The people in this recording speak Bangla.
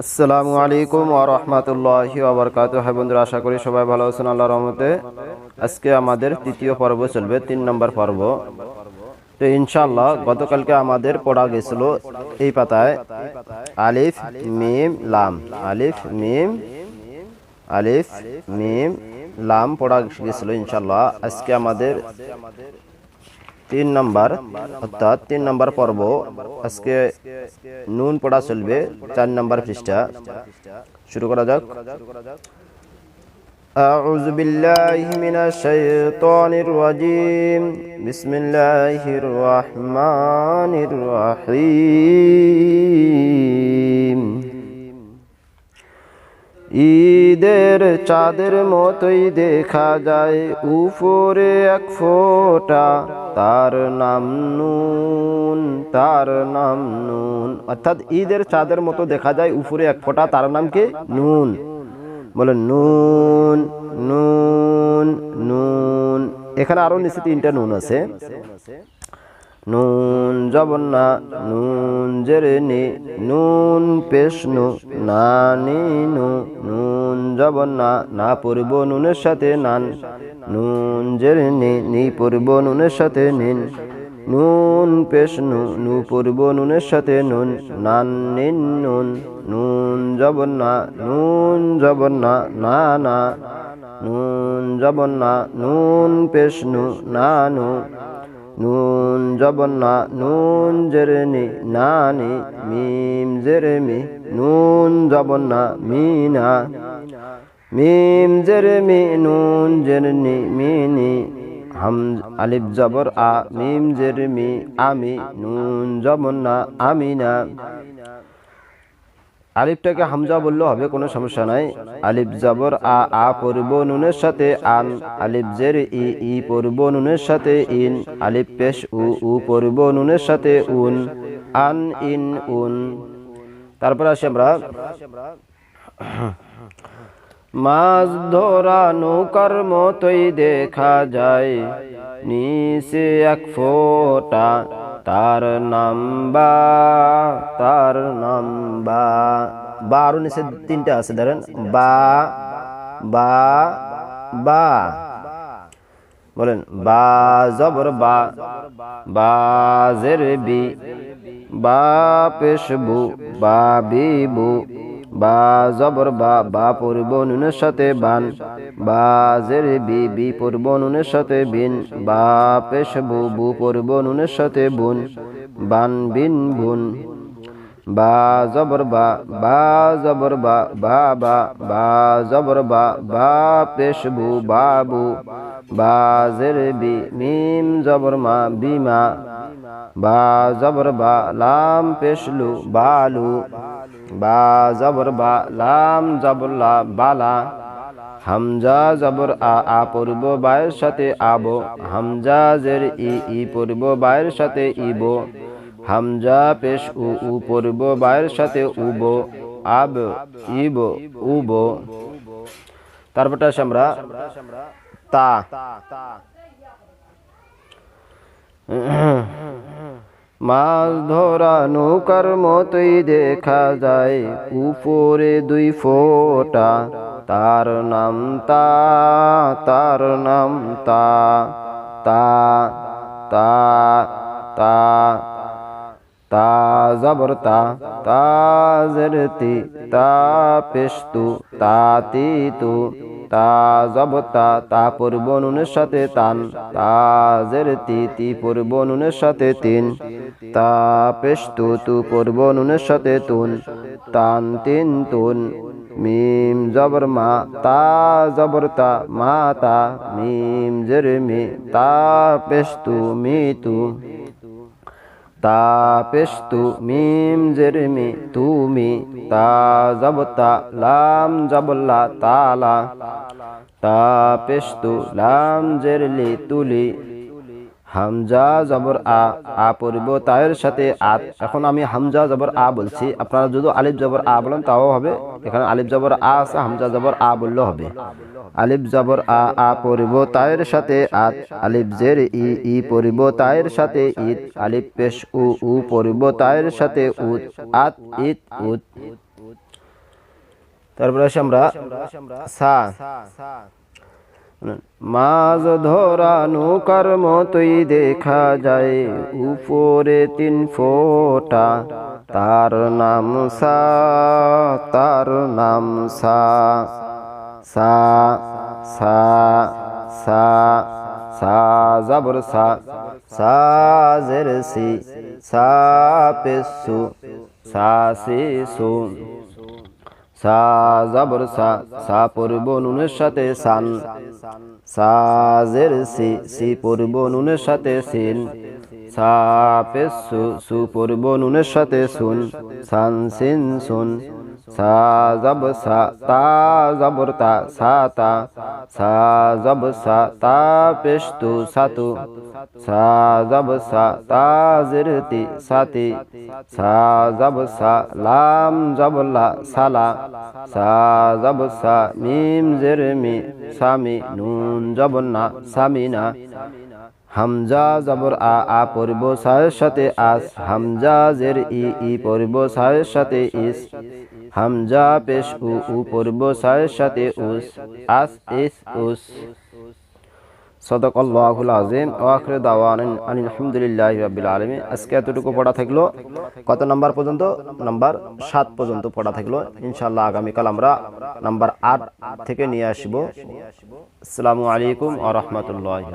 আসসালামু আলাইকুম ওয়া রাহমাতুল্লাহি ওয়া বারাকাতুহু। হ্যাঁ বন্ধুরা, আশা করি সবাই ভালো আছেন, আল্লাহর রহমতে। আজকে আমাদের তৃতীয় পর্ব চলবে, তিন নম্বর পর্ব। তো ইনশাআল্লাহ, গতকালকে আমাদের পড়া গেছিল এই পাতায়, আলিফ, মিম, লাম। আলিফ, মিম আলিফ, মিম, লাম পড়া গেছিল ইনশাআল্লাহ। আজকে আমাদের তিন নাম্বার অর্থাৎ তিন নাম্বার পর্ব আজকে নুন পড়া চলবে চার নাম্বার পৃষ্ঠা শুরু করা যাক أعوذ بالله من الشيطان الرجيم بسم الله الرحمن الرحيم ঈদের চাঁদের মতোই দেখা যায় উপরে এক ফোঁটা, তার নাম নুন, তার নাম নুন। অর্থাৎ ঈদের চাঁদের মতো দেখা যায় উপরে এক ফোঁটা, তার নাম কি? নুন। বলে নুন নুন নুন। এখানে আরও নিচে তিনটা নুন আছে। নুন জবন্না নুন জেরে নি নুন পেশনু না নি নু নুন জবন্না না পড়ব নুনের সাথে নান, নুন জেরে নি নি পড়ব নুনের সাথে নিন, নুন পেশনু, নু পড়ব নুনের সাথে নুন নান নিন, নুন নুন জবন্না নুন জবন্না না না, নুন জবন্না নুন পেশনু, না, নু, নুন জবন্না নুন জেরনি নানি, মিম জেরমি, নুন জবন্না মিনা, মিম জেরমি, নুন জেরনি, মিনি হাম আলিফ জবর আ, মিম জেরমি, আমি, নুন জবন্না আমিনা আলিফটাকে হামজা বললেও হবে, কোনো সমস্যা নাই। আলিফ জাবর আ আ পড়ব নুনের সাথে, আন আলিফ জের ই ই পড়ব নুনের সাথে, ইন আলিফ পেশ উ উ পড়ব নুনের সাথে, উন, আন, ইন, উন। তারপর আসি আমরা। মাছ ধরা নৌকার মতোই দেখা যায়, নিচে এক ফোঁটা তার নাম বা তার নাম বা বা নিচে তিনটা আছে, ধরেন। বা বা বা। বলেন, বা জবর বা বা জের বি বা পেশবু, বা বিবু। বা জবর বা বা পূর্ব সাথে বান, বা জের বি বি পূর্ব সাথে বিন, বা পেশ বু বু পূর্ব সাথে বুন, বান, বিন, বুন, বা জবর বা বা জবর বা বা বা বা জবর বা বা পেশ বু বাবু বা জের বি, মিম জবর মা বিমা বা জবর বা, লাম পেশলু বালু বা জবর বা লাম জবরলা বালা হামজা জবর আ আ পূর্ব বায়ের সাথে আবো হামজা জের ই ই পূর্ব বায়ের সাথে ইবো হামজা পেশ উ উ পূর্ব বায়ের সাথে উবো আব ইব উবো তারপরটা আমরা তা। মাছ ধরা নৌকার মতোই দেখা যায়। উপরে দুই ফোটা, তার নাম তা, তার নাম তা তা তা তা তা জবর তা তা জরতি তা পেস্তু তা তু তা তা সাথে তান, তা জেরতি, তি পূর্ব সাথে তিন, তা পেস্তু তু পূর্ব সাথে তুন, তান তিন তুন, মিম জবর মা, তা জবর তা মা তা, মিম জের মি তা পেস্তু মি তু তা পেস্তু মিম জেরমি তুমি, তা জবতা লাম জবল্লা তালা। তা পেস্তু লাম জেরলি তুলি হামজা জবর আ আ পড়ব সাথে আত। এখন আমি হামজা জবর আ বলছি। আপনারা যদি আলিফ জবর আ বলেন, তাও হবে। এখানে আলিফ জবর আ আছে, হামজা জবর আ বললেও হবে। আলিফ জবর আ আ পড়ব তায়ের সাথে আত। আলিফ জের ই ই পড়ব তায়ের সাথে ঈদ আলিফ পেশ উ উ পড়ব তায়ের সাথে উত। আত, ইত, উত। তারপরে আমরা সা। মাছ ধরা নৌকার মতোই দেখা যায়, উপরে তিন ফোঁটা। তার নাম সা, তার নাম সা। সা সা সা সা, জবর সা সা সি, পেসু, সা সি সু জবর সা সা পূর্ব নুনের সাথে সান। সাজের সি সি পূর্ব নুনের সাথে সিন। সা পে সু সু পূর্ব নুনের সাথে সুন। সান সিন সুন। সা জব সা তা জবর তা সা তা সা জব সা তা পেশ তু সাতু সা জব সা তা জিরতি সাতি সা জব সা লাম জব লা সালা সা জব সা মিম জের মি সামি নুন জব না সামিনা হামজা জবর আ আ পড়ব সায়ের সাথে আস হামজা জের ই ই পড়ব সায়ের সাথে ইস হামজা পেশ উ উ পড়ব সায়ের সাথে উস, আস, ইস, উস। সদক আল্লাহুল আজিম ও আখরে দাওয়ান আলহামদুলিল্লাহি রাব্বিল আলামিন। আজকে এতটুকু পড়া থাকল। কত নাম্বার পর্যন্ত? নাম্বার সাত পর্যন্ত পড়া থাকল। ইনশাআল্লাহ আগামীকাল আমরা নাম্বার আট থেকে নিয়ে আসব। আসসালামু আলাইকুম ওয়া রাহমাতুল্লাহি